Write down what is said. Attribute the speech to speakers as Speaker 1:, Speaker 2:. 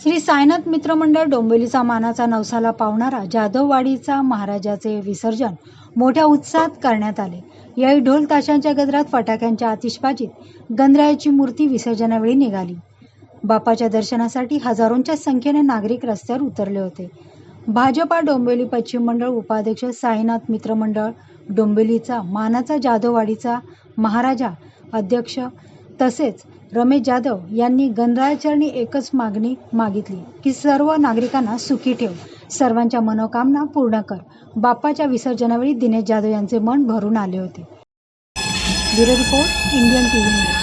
Speaker 1: श्री सायनाथ मित्रमंडळ डोंबिवलीचा मानाचा नवसाला पावणारा जाधववाडीचा महाराजाचे विसर्जन मोठ्या उत्साहात करण्यात आले. यावेळी ढोल ताशांच्या गजरात फटाक्यांच्या आतिषबाजीत गणरायाची मूर्ती विसर्जनावेळी निघाली. बापाच्या दर्शनासाठी हजारोंच्या संख्येने नागरिक रस्त्यावर उतरले होते. भाजपा डोंबिवली पश्चिम मंडळ उपाध्यक्ष साईनाथ मित्रमंडळ डोंबिवलीचा मानाचा जाधववाडीचा महाराजा अध्यक्ष तसेच रमेश जाधव यांनी गणरायाचरणी एकच मागणी मागितली की सर्व नागरिकांना सुखी ठेव. सर्वांच्या मनोकामना पूर्ण कर. बाप्पाच्या विसर्जनावेळी दिनेश जाधव यांचे मन भरून आले होते. Bureau report Indian TV news.